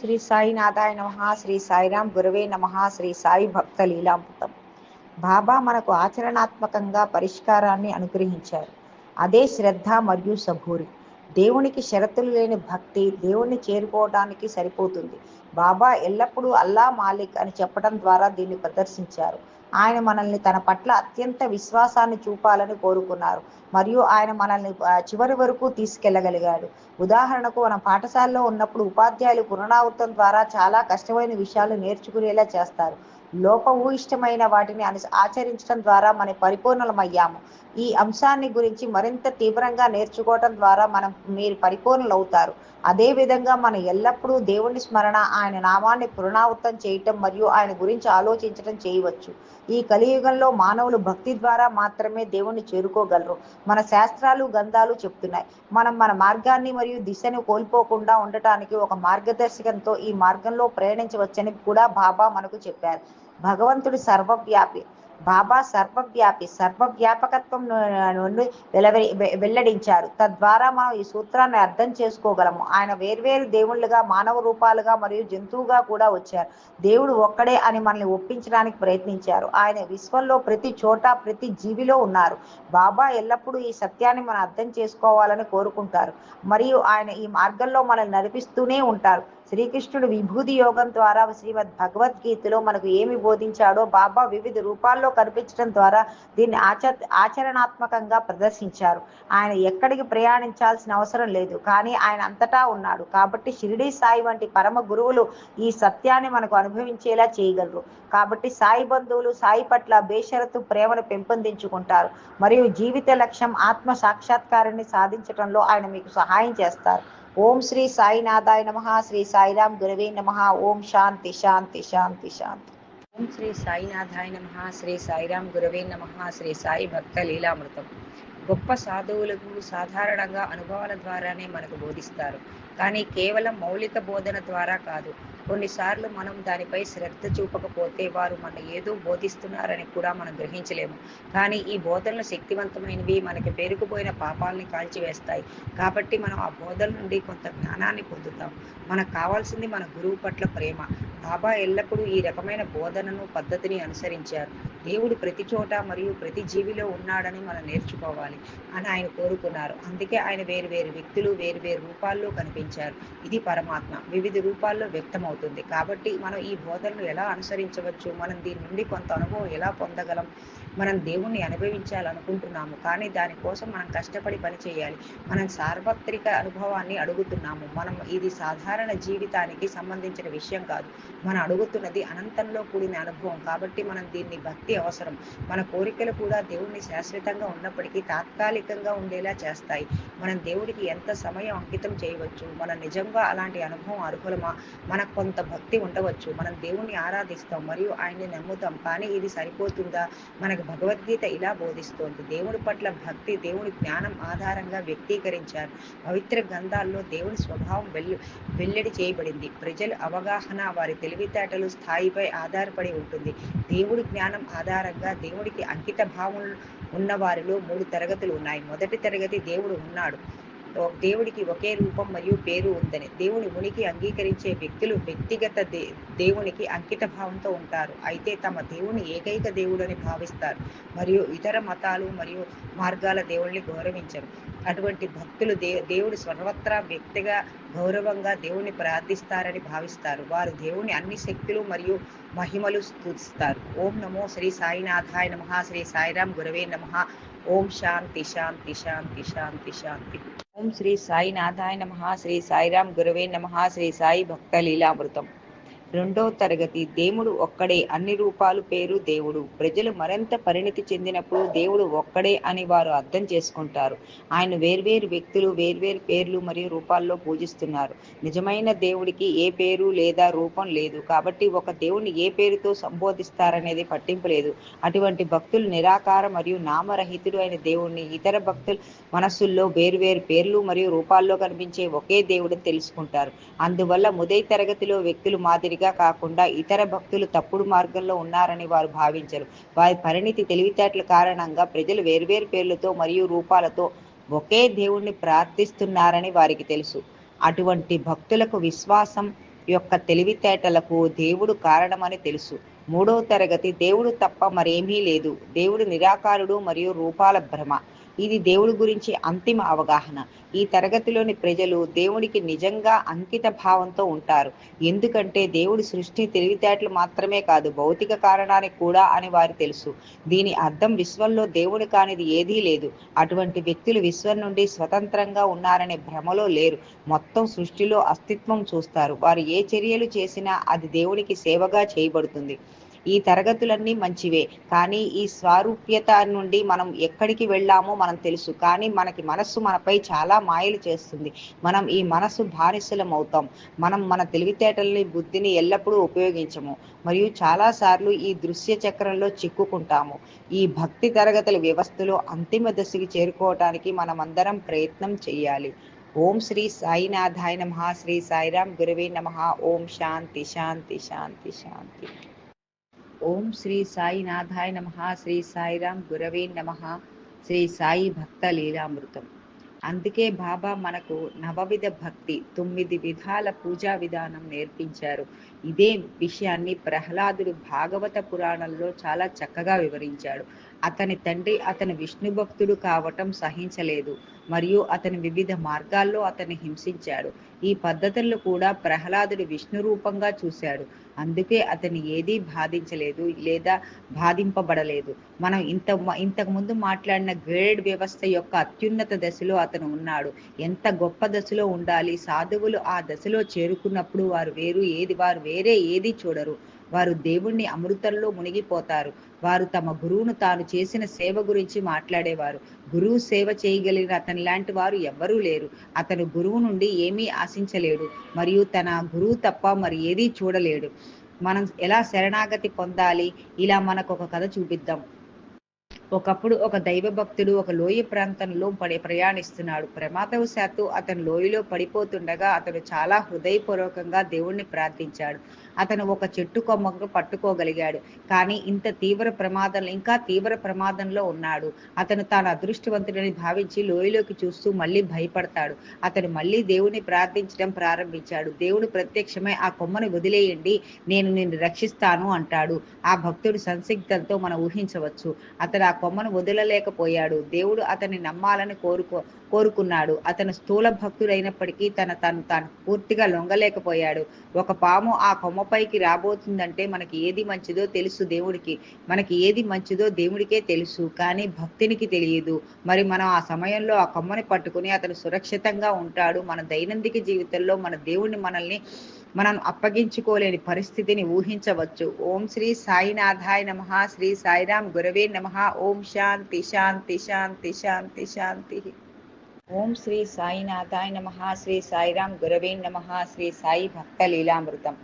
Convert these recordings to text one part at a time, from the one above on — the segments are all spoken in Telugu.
శ్రీ సాయినాథాయ నమ శ్రీ సాయిరాం గురవే నమ శ్రీ సాయి భక్త లీలామృతం. బాబా మనకు ఆచరణాత్మకంగా పరిష్కారాన్ని అనుగ్రహించారు. అదే శ్రద్ధ మరియు సభూరి దేవునికి షరతులు లేని భక్తి దేవుణ్ణి చేరుకోవడానికి సరిపోతుంది. బాబా ఎల్లప్పుడూ అల్లా మాలిక్ అని చెప్పడం ద్వారా దీన్ని ప్రదర్శించారు. ఆయన మనల్ని తన పట్ల అత్యంత విశ్వాసాన్ని చూపాలని కోరుకున్నారు. మరియు ఆయన మనల్ని చివరి వరకు తీసుకెళ్ళగలిగాడు. ఉదాహరణకు మనం పాఠశాలలో ఉన్నప్పుడు ఉపాధ్యాయులు పునరావృతం ద్వారా చాలా కష్టమైన విషయాలు నేర్చుకునేలా చేస్తారు. లోపభూయిష్టమైన వాటిని అను ఆచరించడం ద్వారా మనం పరిపూర్ణమయ్యాము ఈ అంశాన్ని గురించి మరింత తీవ్రంగా నేర్చుకోవటం ద్వారా మనం మీరు పరిపూర్ణలవుతారు. అదేవిధంగా మనం ఎల్లప్పుడూ దేవుని స్మరణ ఆయన నామాన్ని పునరావృతం చేయటం మరియు ఆయన గురించి ఆలోచించడం చేయవచ్చు. ఈ కలియుగంలో మానవులు భక్తి ద్వారా మాత్రమే దేవుణ్ణి చేరుకోగలరు. మన శాస్త్రాలు గంధాలు చెప్తున్నాయి. మనం మన మార్గాన్ని మరియు దిశను కోల్పోకుండా ఉండటానికి ఒక మార్గదర్శకంతో ఈ మార్గంలో ప్రయాణించవచ్చని కూడా బాబా మనకు చెప్పారు. భగవంతుడు సర్వవ్యాపి బాబా సర్వవ్యాపి సర్వవ్యాపకత్వం నుండి వెలవరి వెల్లడించారు. తద్వారా మనం ఈ సూత్రాన్ని అర్థం చేసుకోగలము. ఆయన వేర్వేరు దేవుళ్ళుగా మానవ రూపాలుగా మరియు జంతువుగా కూడా వచ్చారు. దేవుడు ఒక్కడే అని మనల్ని ఒప్పించడానికి ప్రయత్నించారు. ఆయన విశ్వంలో ప్రతి చోట ప్రతి జీవిలో ఉన్నారు. బాబా ఎల్లప్పుడూ ఈ సత్యాన్ని మనం అర్థం చేసుకోవాలని కోరుకుంటారు. మరియు ఆయన ఈ మార్గంలో మనల్ని నడిపిస్తూనే ఉంటారు. శ్రీకృష్ణుడు విభూతి యోగం ద్వారా శ్రీమద్ భగవద్గీతలో మనకు ఏమి బోధించాడో బాబా వివిధ రూపాల్లో కనిపించడం ద్వారా దీన్ని ఆచ ఆచరణాత్మకంగా ప్రదర్శించారు. ఆయన ఎక్కడికి ప్రయాణించాల్సిన అవసరం లేదు కానీ ఆయన అంతటా ఉన్నాడు. కాబట్టి షిరిడి సాయి వంటి పరమ గురువులు ఈ సత్యాన్ని మనకు అనుభవించేలా చేయగలరు. కాబట్టి సాయి బంధువులు సాయి పట్ల బేషరతు ప్రేమను పెంపొందించుకుంటారు. మరియు జీవిత లక్ష్యం ఆత్మ సాక్షాత్కారాన్ని సాధించడంలో ఆయన మీకు సహాయం చేస్తారు. ఓం శ్రీ సాయినాథాయ నమ శ్రీ సాయిరాం గురవే నమ ఓం శాంతి శాంతి శాంతి శాంతి. ఓం శ్రీ సాయినాథాయ నమ శ్రీ సాయిరాం గురవే నమ శ్రీ సాయి భక్త లీలామృతం. గొప్ప సాధువులకు సాధారణంగా అనుభవాల ద్వారానే మనకు బోధిస్తారు. కానీ కేవలం మౌలిక బోధన ద్వారా కాదు కొన్నిసార్లు మనం దానిపై శ్రద్ధ చూపకపోతే వారు మన ఏదో బోధిస్తున్నారని కూడా మనం గ్రహించలేము. కానీ ఈ బోధనలు శక్తివంతమైనవి మనకి పేరుకుపోయిన పాపాలని కాల్చివేస్తాయి. కాబట్టి మనం ఆ బోధన నుండి కొంత జ్ఞానాన్ని పొందుతాం. మనకు కావాల్సింది మన గురువు పట్ల ప్రేమ. బాబా ఎల్లప్పుడూ ఈ రకమైన బోధనను పద్ధతిని అనుసరించారు. దేవుడు ప్రతి చోట మరియు ప్రతి జీవిలో ఉన్నాడని మనం నేర్చుకోవాలి అని ఆయన కోరుకున్నారు. అందుకే ఆయన వేరు వేరు వ్యక్తులు వేరు వేరు రూపాల్లో కనిపించారు. ఇది పరమాత్మ. వివిధ రూపాల్లో వ్యక్తమవుతుంది. అవుతుంది. కాబట్టి మనం ఈ బోధనలు ఎలా అనుసరించవచ్చు? మనం దీని నుండి కొంత అనుభవం ఎలా పొందగలం? మనం దేవుణ్ణి అనుభవించాలనుకుంటున్నాము. కానీ దానికోసం మనం కష్టపడి పని చేయాలి. మనం సార్వత్రిక అనుభవాన్ని అడుగుతున్నాము. మనం ఇది సాధారణ జీవితానికి సంబంధించిన విషయం కాదు. మనం అడుగుతున్నది అనంతంలో కూడిన అనుభవం. కాబట్టి మనం దీన్ని భక్తి అవసరం. మన కోరికలు కూడా దేవుణ్ణి శాశ్వతంగా ఉన్నప్పటికీ తాత్కాలికంగా ఉండేలా చేస్తాయి. మనం దేవుడికి ఎంత సమయం అంకితం చేయవచ్చు? మనం నిజంగా అలాంటి అనుభవం అర్హులమా? మనకు కొంత భక్తి ఉండవచ్చు. మనం దేవుణ్ణి ఆరాధిస్తాం మరియు ఆయన్ని నమ్ముతాం. కానీ ఇది సరిపోతుందా? మనకు భగవద్గీత ఇలా బోధిస్తోంది. దేవుడి పట్ల భక్తి దేవుడి జ్ఞానం ఆధారంగా వ్యక్తీకరించారు. పవిత్ర గ్రంథాల్లో దేవుని స్వభావం వెల్లు వెల్లడి చేయబడింది. ప్రజల అవగాహన వారి తెలివితేటలు స్థాయిపై ఆధారపడి ఉంటుంది. దేవుడి జ్ఞానం ఆధారంగా దేవుడికి అంకిత భావం ఉన్న వారిలో మూడు తరగతులు ఉన్నాయి. మొదటి తరగతి దేవుడు ఉన్నాడు. దేవుడికి ఒకే రూపం మరియు పేరు ఉందని. దేవుని ఉనికి అంగీకరించే వ్యక్తులు వ్యక్తిగత దే దేవునికి అంకిత భావంతో ఉంటారు. అయితే తమ దేవుని ఏకైక దేవుడని భావిస్తారు. మరియు ఇతర మతాలు మరియు మార్గాల దేవుణ్ణి గౌరవించరు. అటువంటి భక్తులు దే దేవుడు సర్వత్రా వ్యక్తిగా గౌరవంగా దేవుని ప్రార్థిస్తారని భావిస్తారు. వారు దేవుని అన్ని శక్తులు మరియు మహిమలు స్థుతిస్తారు. ఓం నమో శ్రీ సాయినాథాయ నమ. శ్రీ సాయిరాం గురవే నమ. ఓం శాంతి శాంతి శాంతి శాంతి శాంతి. ఓం శ్రీ సాయినాథాయ నమ శ్రీ సాయిరాం గురవే నమ శ్రీ సాయి భక్త లీలామృతం రెండో తరగతి దేవుడు ఒక్కడే అన్ని రూపాలు పేరు దేవుడు. ప్రజలు మరింత పరిణితి చెందినప్పుడు దేవుడు ఒక్కడే అని వారు అర్థం చేసుకుంటారు. ఆయన వేర్వేరు వ్యక్తులు వేర్వేరు పేర్లు మరియు రూపాల్లో పూజిస్తున్నారు. నిజమైన దేవుడికి ఏ పేరు లేదా రూపం లేదు. కాబట్టి ఒక దేవుని ఏ పేరుతో సంబోధిస్తారనేది పట్టింపు లేదు. అటువంటి భక్తులు నిరాకార మరియు నామరహితుడు అయిన దేవుణ్ణి ఇతర భక్తులు మనస్సుల్లో వేర్వేరు పేర్లు మరియు రూపాల్లో కనిపించే ఒకే దేవుడిని తెలుసుకుంటారు. అందువల్ల ముదై తరగతిలో వ్యక్తులు మాదిరిగా కాకుండా ఇతర భక్తులు తప్పుడు మార్గంలో ఉన్నారని వారు భావించరు. వారి పరిణితి తెలివితేటల కారణంగా ప్రజలు వేర్వేరు పేర్లతో మరియు రూపాలతో ఒకే దేవుణ్ణి ప్రార్థిస్తున్నారని వారికి తెలుసు. అటువంటి భక్తులకు విశ్వాసం యొక్క తెలివితేటలకు దేవుడు కారణమని తెలుసు. మూడవ తరగతి దేవుడు తప్ప మరేమీ లేదు. దేవుడు నిరాకారుడు మరియు రూపాల భ్రమ. ఇది దేవుడి గురించి అంతిమ అవగాహన. ఈ తరగతిలోని ప్రజలు దేవుడికి నిజంగా అంకిత భావంతో ఉంటారు. ఎందుకంటే దేవుడి సృష్టి తెలివితేటలు మాత్రమే కాదు భౌతిక కారణానికి కూడా అని వారు తెలుసు. దీని అర్థం విశ్వంలో దేవుడు కానిది ఏదీ లేదు. అటువంటి వ్యక్తులు విశ్వం నుండి స్వతంత్రంగా ఉన్నారనే భ్రమలో లేరు. మొత్తం సృష్టిలో అస్తిత్వం చూస్తారు. వారు ఏ చర్యలు చేసినా అది దేవునికి సేవగా చేయబడుతుంది. ఈ తరగతులన్నీ మంచివే. కానీ ఈ స్వారూప్యత నుండి మనం ఎక్కడికి వెళ్ళామో మనం తెలుసు. కానీ మనకి మనస్సు మనపై చాలా మాయలు చేస్తుంది. మనం ఈ మనస్సు బానిసలం అవుతాం మనం మన తెలివితేటల్ని బుద్ధిని ఎల్లప్పుడూ ఉపయోగించము. మరియు చాలాసార్లు ఈ దృశ్య చక్రంలో చిక్కుకుంటాము. ఈ భక్తి తరగతుల వ్యవస్థలో అంతిమ దశకి చేరుకోవటానికి మనమందరం ప్రయత్నం చేయాలి ఓం శ్రీ సాయినాథాయ నమ. శ్రీ సాయిరాం గురవే నమ. ఓం శాంతి శాంతి శాంతి శాంతి. ఓం శ్రీ సాయినాథాయ నమ శ్రీ సాయిరాం గురవే నమ శ్రీ సాయి భక్త లీలామృతం. అందుకే బాబా మనకు నవవిధ భక్తి తొమ్మిది విధాల పూజా విధానం నేర్పించారు. ఇదే విషయాన్ని ప్రహ్లాదుడు భాగవత పురాణంలో చాలా చక్కగా వివరించాడు. అతని తండ్రి అతని విష్ణు భక్తుడు కావటం సహించలేదు. మరియు అతని వివిధ మార్గాల్లో అతన్ని హింసించాడు. ఈ పద్ధతులను కూడా ప్రహ్లాదుడు విష్ణు రూపంగా చూశాడు. అందుకే అతని ఏదీ బాధించలేదు లేదా బాధింపబడలేదు. మనం ఇంత ఇంతకు ముందు మాట్లాడిన గ్రేడ్ వ్యవస్థ యొక్క అత్యున్నత దశలో అతను ఉన్నాడు. ఎంత గొప్ప దశలో ఉండాలి సాధువులు ఆ దశలో చేరుకున్నప్పుడు వారు వేరు ఏది వారు వేరే ఏది చూడరు. వారు దేవుణ్ణి అమృతంలో మునిగిపోతారు. వారు తమ గురువును తాను చేసిన సేవ గురించి మాట్లాడేవారు. గురువు సేవ చేయగలిగిన అతని లాంటి వారు ఎవ్వరూ లేరు. అతను గురువు నుండి ఏమీ ఆశించలేడు. మరియు తన గురువు తప్ప మరి ఏదీ చూడలేడు. మనం ఎలా శరణాగతి పొందాలి? ఇలా మనకు ఒక కథ చూపిద్దాం. ఒకప్పుడు ఒక దైవ భక్తుడు ఒక లోయ ప్రాంతంలో పడి ప్రయాణిస్తున్నాడు. ప్రమాదవశాత్తు అతను లోయలో పడిపోతుండగా అతను చాలా హృదయపూర్వకంగా దేవుణ్ణి ప్రార్థించాడు. అతను ఒక చెట్టు కొమ్మకు పట్టుకోగలిగాడు. కానీ ఇంత తీవ్ర ప్రమాదంలో ఇంకా తీవ్ర ప్రమాదంలో ఉన్నాడు. అతను తాను అదృష్టవంతుడని భావించి లోయలోకి చూస్తూ మళ్ళీ భయపడతాడు. అతను మళ్ళీ దేవుని ప్రార్థించడం ప్రారంభించాడు. దేవుడు ప్రత్యక్షమై ఆ కొమ్మను వదిలేయండి నేను నిన్ను రక్షిస్తాను అంటాడు. ఆ భక్తుడు సంసిగ్ధంతో మనం ఊహించవచ్చు. అతను ఆ కొమ్మను వదలలేకపోయాడు. దేవుడు అతన్ని నమ్మాలని కోరుకో కోరుకున్నాడు. అతను స్థూల భక్తుడైనప్పటికీ తన తను తాను పూర్తిగా లొంగలేకపోయాడు. ఒక పాము ఆ కొమ్మపైకి రాబోతుందంటే మనకి ఏది మంచిదో తెలుసు దేవుడికి. మనకి ఏది మంచిదో దేవుడికే తెలుసు. కానీ భక్తినికి తెలియదు. మరి మనం ఆ సమయంలో ఆ కొమ్మని పట్టుకుని అతను సురక్షితంగా ఉంటాడు. మన దైనందిక జీవితంలో మన దేవుణ్ణి మనల్ని మనం అప్పగించుకోలేని పరిస్థితిని ఊహించవచ్చు. ఓం శ్రీ సాయినాథాయ నమ. శ్రీ సాయిరాం గురవే నమ. ఓం శాంతి శాంతి శాంతి శాంతి శాంతి. ఓం శ్రీ సాయినాథాయ నమ శ్రీ సాయిరాం గురవే నమ శ్రీ సాయి భక్త లీలామృతం.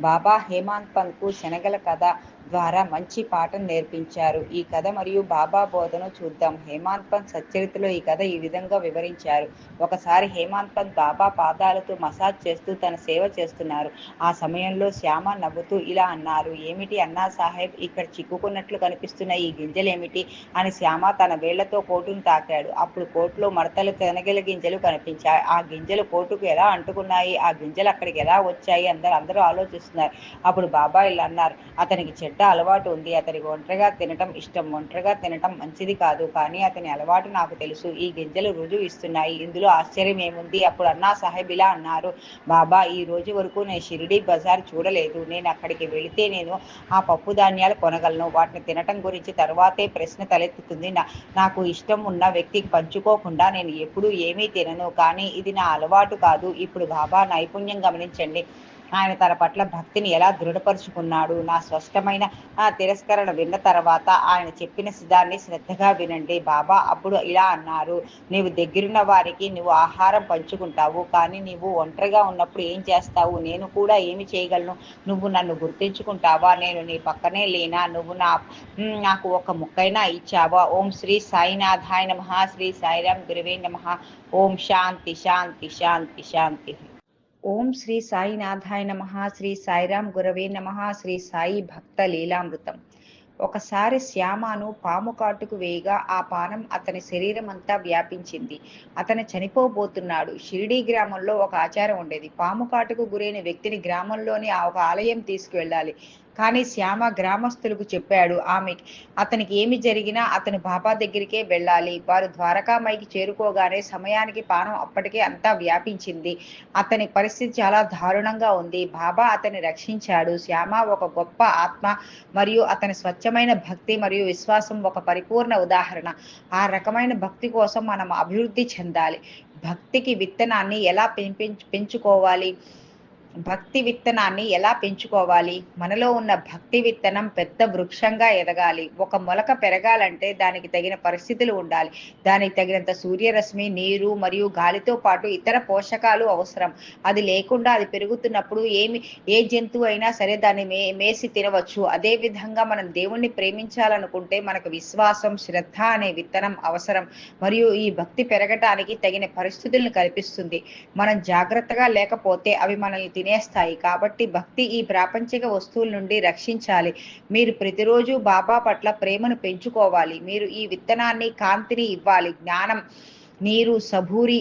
బాబా హేమాంత్ పంత్కు శనగల కథ ద్వారా మంచి పాఠం నేర్పించారు. ఈ కథ మరియు బాబా బోధను చూద్దాం. హేమాంత్ పంత్ సచ్చరితలో ఈ కథ ఈ విధంగా వివరించారు. ఒకసారి హేమాంత్ పంత్ బాబా పాదాలతో మసాజ్ చేస్తూ తన సేవ చేస్తున్నారు. ఆ సమయంలో శ్యామ నవ్వుతూ ఇలా అన్నారు ఏమిటి అన్నా సాహెబ్ ఇక్కడ చిక్కుకున్నట్లు కనిపిస్తున్న ఈ గింజలేమిటి? అని శ్యామ తన వేళ్ళతో కోటును తాకాడు. అప్పుడు కోటులో మడతలు తెనగల గింజలు కనిపించాయి. ఆ గింజలు కోటుకు ఎలా అంటుకున్నాయి? ఆ గింజలు అక్కడికి ఎలా వచ్చాయి? అందరూ అందరూ ఆలోచిస్తున్నారు. అప్పుడు బాబా ఇలా అన్నారు అతనికి చెడ్డ అలవాటు ఉంది అతనికి ఒంటరిగా తినటం ఇష్టం. ఒంటరిగా తినటం మంచిది కాదు. కానీ అతని అలవాటు నాకు తెలుసు. ఈ గింజలు రుజువు ఇస్తున్నాయి. ఇందులో ఆశ్చర్యం ఏముంది? అప్పుడు అన్నా సాహెబ్ ఇలా అన్నారు. బాబా ఈ రోజు వరకు నేను షిరిడి బజార్ చూడలేదు. నేను అక్కడికి వెళితే నేను ఆ పప్పు ధాన్యాలు కొనగలను. వాటిని తినటం గురించి తర్వాతే ప్రశ్న తలెత్తుతుంది. నా నాకు ఇష్టం ఉన్న వ్యక్తికి పంచుకోకుండా నేను ఎప్పుడూ ఏమీ తినను. కానీ ఇది నా అలవాటు కాదు. ఇప్పుడు బాబా నైపుణ్యం గమనించండి. ఆయన తన పట్ల భక్తిని ఎలా దృఢపరుచుకున్నాడు? నా స్పష్టమైన ఆ తిరస్కరణ విన్న తర్వాత ఆయన చెప్పిన సిద్ధాన్ని శ్రద్ధగా వినండి. బాబా అప్పుడు ఇలా అన్నారు. నీవు దగ్గరున్న వారికి నువ్వు ఆహారం పంచుకుంటావు. కానీ నీవు ఒంటరిగా ఉన్నప్పుడు ఏం చేస్తావు? నేను కూడా ఏమి చేయగలను? నువ్వు నన్ను గుర్తించుకుంటావా? నేను నీ పక్కనే లేనా? నువ్వు నా నాకు ఒక ముక్కైనా ఇచ్చావా? ఓం శ్రీ సాయినాథాయ నమ. శ్రీ సాయిరాం గురువే నమ. ఓం శాంతి శాంతి శాంతి శాంతి. ఓం శ్రీ సాయినాథాయ నమ శ్రీ సాయిరాం గురవే నమ శ్రీ సాయి భక్త లీలామృతం. ఒకసారి శ్యామను పాము కాటుకు వేయగా ఆ పానం అతని శరీరం అంతా వ్యాపించింది. అతను చనిపోబోతున్నాడు. షిరిడీ గ్రామంలో ఒక ఆచారం ఉండేది. పాము కాటుకు గురైన వ్యక్తిని గ్రామంలోని ఆ ఒక ఆలయం తీసుకువెళ్ళాలి. కానీ శ్యామ గ్రామస్తులకు చెప్పాడు ఆమె. అతనికి ఏమి జరిగినా అతను బాబా దగ్గరికే వెళ్ళాలి. వారు ద్వారకామైకి చేరుకోగానే సమయానికి పానం అప్పటికే అంతా వ్యాపించింది. అతని పరిస్థితి చాలా దారుణంగా ఉంది. బాబా అతన్ని రక్షించాడు. శ్యామ ఒక గొప్ప ఆత్మ మరియు అతని స్వచ్ఛమైన భక్తి మరియు విశ్వాసం ఒక పరిపూర్ణ ఉదాహరణ. ఆ రకమైన భక్తి కోసం మనం అభివృద్ధి చెందాలి. భక్తికి విత్తనాన్ని ఎలా పెంపించు పెంచుకోవాలి? భక్తి విత్తనాన్ని ఎలా పెంచుకోవాలి? మనలో ఉన్న భక్తి విత్తనం పెద్ద వృక్షంగా ఎదగాలి. ఒక మొలక పెరగాలంటే దానికి తగిన పరిస్థితులు ఉండాలి. దానికి తగినంత సూర్యరశ్మి నీరు మరియు గాలితో పాటు ఇతర పోషకాలు అవసరం. అది లేకుండా అది పెరుగుతున్నప్పుడు ఏమి ఏ జంతువు అయినా సరే దాన్ని మే మేసి తినవచ్చు. అదే విధంగా మనం దేవుణ్ణి ప్రేమించాలనుకుంటే మనకు విశ్వాసం శ్రద్ధ అనే విత్తనం అవసరం. మరియు ఈ భక్తి పెరగటానికి తగిన పరిస్థితులను కల్పిస్తుంది. మనం జాగ్రత్తగా లేకపోతే అవి మనల్ని తినేస్తాయి. కాబట్టి భక్తి ఈ ప్రాపంచిక వస్తువుల నుండి రక్షించాలి. మీరు ప్రతిరోజు బాబా పట్ల ప్రేమను పెంచుకోవాలి. మీరు ఈ విత్తనాన్ని కాంతిని ఇవ్వాలి. జ్ఞానం నీరు సబూరి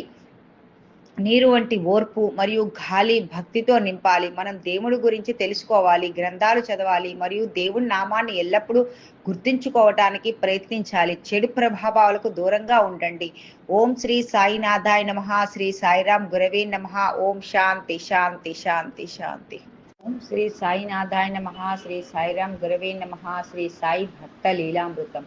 నీరు వంటి ఓర్పు మరియు గాలి భక్తితో నింపాలి. మనం దేవుడి గురించి తెలుసుకోవాలి గ్రంథాలు చదవాలి మరియు దేవుడి నామాన్ని ఎల్లప్పుడూ గుర్తుంచుకోవటానికి ప్రయత్నించాలి. చెడు ప్రభావాలకు దూరంగా ఉండండి. ఓం శ్రీ సాయినాథాయ నమ. శ్రీ సాయిరాం గురవే నమ. ఓం శాంతి శాంతి శాంతి శాంతి. ఓం శ్రీ సాయినాథాయ నమ. శ్రీ సాయిరాం గురవే నమ. శ్రీ సాయి భక్త లీలామృతం.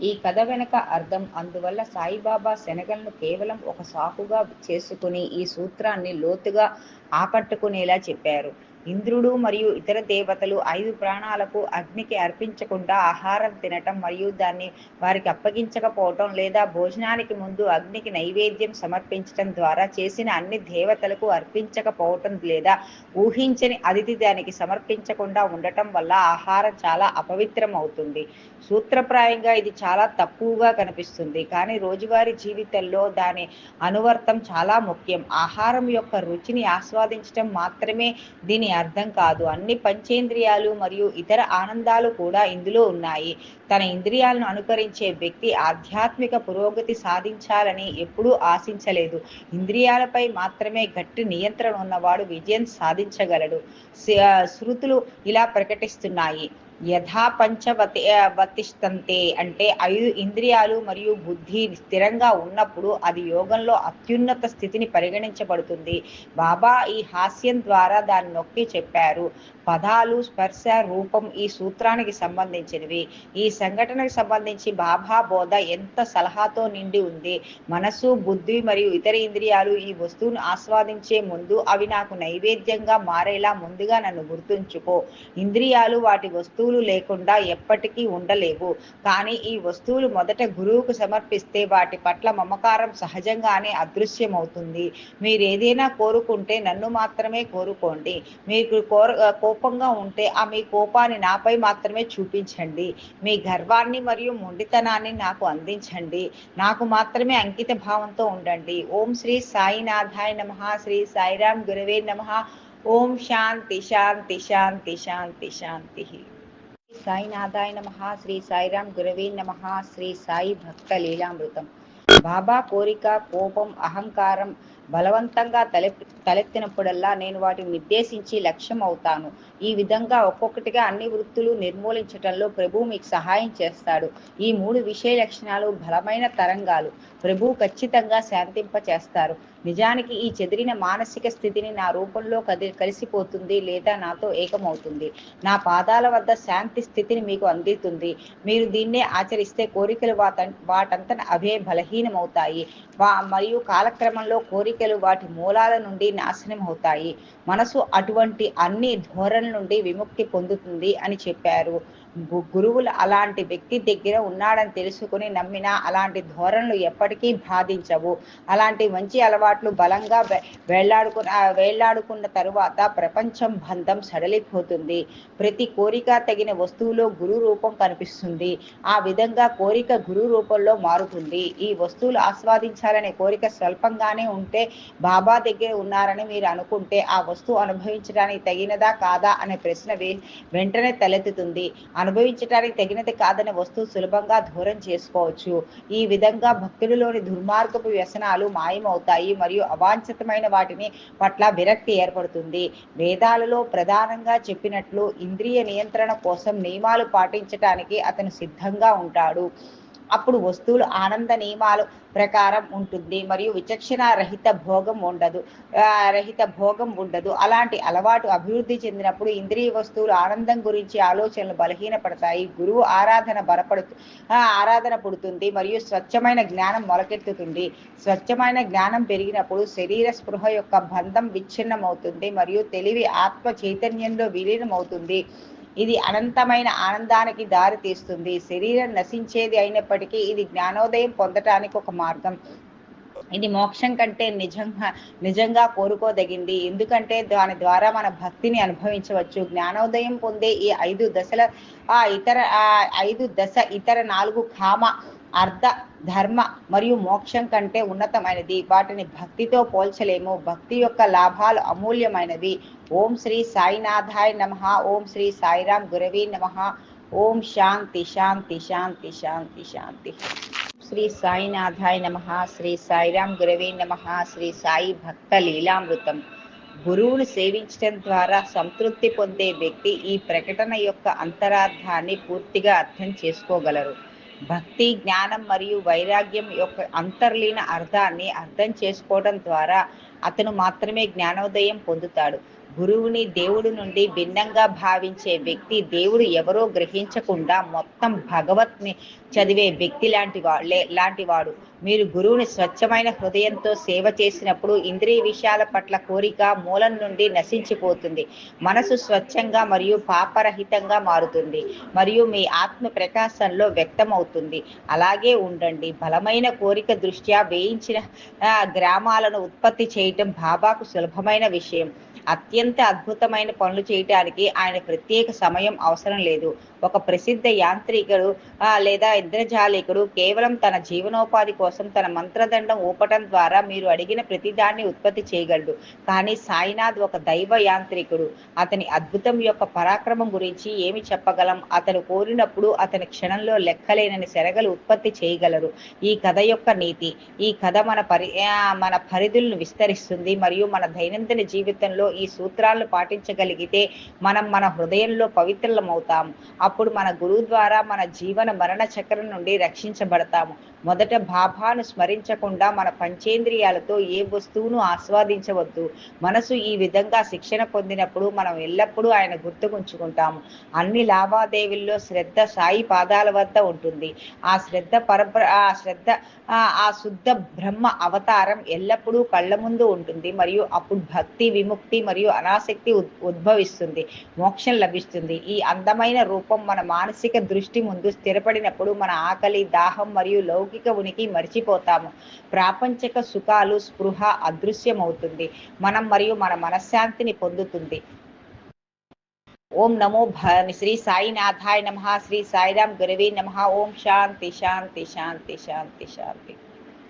ఈ కథ వెనక అర్థం. అందువల్ల సాయిబాబా శనగలను కేవలం ఒక సాకుగా చేసుకుని ఈ సూత్రాన్ని లోతుగా ఆకట్టుకునేలా చెప్పారు. ఇంద్రుడు మరియు ఇతర దేవతలు ఐదు ప్రాణాలకు అగ్నికి అర్పించకుండా ఆహారం తినటం మరియు దాన్ని వారికి అప్పగించకపోవటం లేదా భోజనానికి ముందు అగ్నికి నైవేద్యం సమర్పించటం ద్వారా చేసిన అన్ని దేవతలకు అర్పించకపోవటం లేదా ఊహించని అతిథి దానికి సమర్పించకుండా ఉండటం వల్ల ఆహారం చాలా అపవిత్రం అవుతుంది సూత్రప్రాయంగా ఇది చాలా తక్కువగా కనిపిస్తుంది. కానీ రోజువారీ జీవితంలో దాని అనువర్తం చాలా ముఖ్యం. ఆహారం యొక్క రుచిని ఆస్వాదించడం మాత్రమే దీని అర్థం కాదు. అన్ని పంచేంద్రియాలు మరియు ఇతర ఆనందాలు కూడా ఇందులో ఉన్నాయి. తన ఇంద్రియాలను అనుకరించే వ్యక్తి ఆధ్యాత్మిక పురోగతి సాధించాలని ఎప్పుడూ ఆశించలేదు. ఇంద్రియాలపై మాత్రమే గట్టి నియంత్రణ ఉన్నవాడు విజయం సాధించగలడు. శృతులు ఇలా ప్రకటిస్తున్నాయి. యథా పంచవతి వతిష్టంతే అంటే ఐదు ఇంద్రియాలు మరియు బుద్ధి స్థిరంగా ఉన్నప్పుడు అది యోగంలో అత్యున్నత స్థితిని పరిగణించబడుతుంది. బాబా ఈ హాస్యం ద్వారా దాన్ని నొక్కి చెప్పారు. పదాలు స్పర్శ రూపం ఈ సూత్రానికి సంబంధించినవి. ఈ సంఘటనకు సంబంధించి బాబా బోధ ఎంత సలహాతో నిండి ఉంది. మనసు బుద్ధి మరియు ఇతర ఇంద్రియాలు ఈ వస్తువును ఆస్వాదించే ముందు అవి నాకు నైవేద్యంగా మారేలా ముందుగా నన్ను గుర్తుంచుకో. ఇంద్రియాలు వాటి వస్తువులు లేకుండా ఎప్పటికీ ఉండలేవు. కానీ ఈ వస్తువులు మొదట గురువుకు సమర్పిస్తే వాటి పట్ల మమకారం సహజంగానే అదృశ్యమవుతుంది. మీరేదైనా కోరుకుంటే నన్ను మాత్రమే కోరుకోండి. మీకు కోర కోపంగా ఉంటే ఆ మీ కోపాన్ని నాపై మాత్రమే చూపించండి. మీ గర్వాన్ని మరియు మొండితనాన్ని నాకు అందించండి. నాకు మాత్రమే అంకిత భావంతో ఉండండి. ఓం శ్రీ సాయినాథాయ నమ. శ్రీ సాయిరామ్ గురవే నమ. ఓం శాంతి శాంతి శాంతి శాంతి శాంతి. సాయినాథాయ నమ. శ్రీ సాయిరామ్ గురవే నమ. శ్రీ సాయి భక్త లీలామృతం. బాబా కోరిక కోపం అహంకారం బలవంతంగా తలె తలెత్తినప్పుడల్లా నేను వాటిని నిర్దేశించి లక్ష్యం అవుతాను ఈ విధంగా ఒక్కొక్కటిగా అన్ని వృత్తులు నిర్మూలించటంలో ప్రభు మీకు సహాయం చేస్తాడు. ఈ మూడు విషయ లక్షణాలు బలమైన తరంగాలు. ప్రభు ఖచ్చితంగా శాంతింప చేస్తారు. నిజానికి ఈ చెదిరిన మానసిక స్థితిని నా రూపంలో కది కలిసిపోతుంది లేదా నాతో ఏకమవుతుంది. నా పాదాల వద్ద శాంతి స్థితిని మీకు అందిస్తుంది. మీరు దీన్నే ఆచరిస్తే కోరికలు వాట వాటంతన అవే బలహీనమవుతాయి. వా మరియు కాలక్రమంలో కోరికలు వాటి మూలాల నుండి నాశనం అవుతాయి మనసు అటువంటి అన్ని ధోరణుల నుండి విముక్తి పొందుతుంది అని చెప్పారు. గురువులు అలాంటి వ్యక్తి దగ్గర ఉన్నాడని తెలుసుకుని నమ్మిన అలాంటి ధోరణులు ఎప్పటికీ బాధించవు. అలాంటి మంచి అలవాట్లు బలంగా వేళ్ళాడుకున్న వేళ్ళాడుకున్న తరువాత ప్రపంచం బంధం సడలిపోతుంది. ప్రతి కోరిక తగిన వస్తువులో గురు రూపం కనిపిస్తుంది. ఆ విధంగా కోరిక గురు రూపంలో మారుతుంది. ఈ వస్తువులు ఆస్వాదించాలనే కోరిక స్వల్పంగానే ఉంటే బాబా దగ్గర ఉన్నారని మీరు అనుకుంటే ఆ వస్తువు అనుభవించడానికి తగినదా కాదా అనే ప్రశ్న వెంటనే తలెత్తుతుంది. అనుభవించడానికి తగినది కాదని వస్తువు సులభంగా దూరం చేసుకోవచ్చు. ఈ విధంగా భక్తులలోని దుర్మార్గపు వ్యసనాలు మాయమవుతాయి మరియు అవాంఛితమైన వాటిని పట్ల విరక్తి ఏర్పడుతుంది. వేదాలలో ప్రధానంగా చెప్పినట్లు ఇంద్రియ నియంత్రణ కోసం నియమాలు పాటించటానికి అతను సిద్ధంగా ఉంటాడు. అప్పుడు వస్తువులు ఆనంద నియమాలు ప్రకారం ఉంటుంది. మరియు విచక్షణ రహిత భోగం ఉండదు. రహిత భోగం ఉండదు. అలాంటి అలవాటు అభివృద్ధి చెందినప్పుడు ఇంద్రియ వస్తువులు ఆనందం గురించి ఆలోచనలు బలహీనపడతాయి. గురువు ఆరాధన బలపడుతు ఆరాధన పుడుతుంది. మరియు స్వచ్ఛమైన జ్ఞానం మొలకెత్తుతుంది. స్వచ్ఛమైన జ్ఞానం పెరిగినప్పుడు శరీర స్పృహ యొక్క బంధం విచ్ఛిన్నమవుతుంది. మరియు తెలివి ఆత్మ చైతన్యంలో విలీనమవుతుంది. ఇది అనంతమైన ఆనందానికి దారి తీస్తుంది శరీరం నశించేది అయినప్పటికీ ఇది జ్ఞానోదయం పొందటానికి ఒక మార్గం. ఇది మోక్షం కంటే నిజంగా నిజంగా కోరుకోదగింది. ఎందుకంటే దాని ద్వారా మన భక్తిని అనుభవించవచ్చు. జ్ఞానోదయం పొందే ఈ ఐదు దశల ఆ ఇతర ఐదు దశ ఇతర నాలుగు కామ అర్ధ ధర్మ మరియు మోక్షం కంటే ఉన్నతమైనది. వాటిని భక్తితో పోల్చలేము. భక్తి యొక్క లాభాలు అమూల్యమైనవి. ఓం శ్రీ సాయినాథాయ నమ. ఓం శ్రీ సాయిరాం గురవీ నమ. ఓం శాంతి శాంతి శాంతి శాంతి శాంతి. శ్రీ సాయినాథాయ నమ శ్రీ సాయిరాం గురవే నమ శ్రీ సాయి భక్త లీలామృతం. గురువును సేవించడం ద్వారా సంతృప్తి పొందే వ్యక్తి ఈ ప్రకటన యొక్క అంతరార్థాన్ని పూర్తిగా అర్థం చేసుకోగలరు. భక్తి జ్ఞానం మరియు వైరాగ్యం యొక్క అంతర్లీన అర్థాన్ని అర్థం చేసుకోవడం ద్వారా అతను మాత్రమే జ్ఞానోదయం పొందుతాడు. గురువుని దేవుడి నుండి భిన్నంగా భావించే వ్యక్తి దేవుడు ఎవరో గ్రహించకుండా మొత్తం భగవత్ని చదివే వ్యక్తి లాంటి వా లాంటి వాడు మీరు గురువుని స్వచ్ఛమైన హృదయంతో సేవ చేసినప్పుడు ఇంద్రియ విషయాల పట్ల కోరిక మూలం నుండి నశించిపోతుంది. మనసు స్వచ్ఛంగా మరియు పాపరహితంగా మారుతుంది. మరియు మీ ఆత్మ ప్రకాశంలో వ్యక్తమవుతుంది. అలాగే ఉండండి. బలమైన కోరిక దృష్ట్యా వేయించిన గ్రామాలను ఉత్పత్తి చేయటం బాబాకు సులభమైన విషయం. అత్యంత అద్భుతమైన పనులు చేయటానికి ఆయన ప్రత్యేక సమయం అవసరం లేదు. ఒక ప్రసిద్ధ యాంత్రికుడు లేదా ఇంద్రజాలికుడు కేవలం తన జీవనోపాధి కోసం తన మంత్రదండం ఊపటం ద్వారా మీరు అడిగిన ప్రతిదాన్ని ఉత్పత్తి చేయగలడు. కానీ సాయినాథ్ ఒక దైవ యాంత్రికుడు. అతని అద్భుతం యొక్క పరాక్రమం గురించి ఏమి చెప్పగలం? అతను కోరినప్పుడు అతని క్షణంలో లెక్కలేనని సెరగలు ఉత్పత్తి చేయగలరు. ఈ కథ యొక్క నీతి. ఈ కథ మన పరి మన పరిధులను విస్తరిస్తుంది మరియు మన దైనందిన జీవితంలో ఈ సూత్రాలను పాటించగలిగితే మనం మన హృదయంలో పవిత్రలమవుతాం. అప్పుడు మన గురువు ద్వారా మన జీవన మరణ చక్రం నుండి రక్షించబడతాము. మొదట బాబాను స్మరించకుండా మన పంచేంద్రియాలతో ఏ వస్తువును ఆస్వాదించవద్దు. మనసు ఈ విధంగా శిక్షణ పొందినప్పుడు మనం ఎల్లప్పుడూ ఆయన గుర్తుకుంచుకుంటాము అన్ని లావాదేవీల్లో శ్రద్ధ సాయి పాదాల వద్ద ఉంటుంది. ఆ శ్రద్ధ పరబ్ర ఆ శ్రద్ధ ఆ శుద్ధ బ్రహ్మ అవతారం ఎల్లప్పుడూ కళ్ళ ముందు ఉంటుంది మరియు అప్పుడు భక్తి విముక్తి మరియు అనాసక్తి ఉద్భవిస్తుంది. మోక్షం లభిస్తుంది. ఈ అందమైన రూపం మన మానసిక దృష్టి ముందు స్థిరపడినప్పుడు మన ఆకలి దాహం మరియు లౌకిక ఉనికి మర్చిపోతాము. ప్రాపంచక సుఖాలు స్పృహ అదృశ్యమవుతుంది. మనం మరియు మన మనశ్శాంతిని పొందుతుంది. ఓం నమో శ్రీ సాయినాథాయ నమ. శ్రీ సాయిరాం గురవే నమ. ఓం శాంతి శాంతి శాంతి శాంతి శాంతి.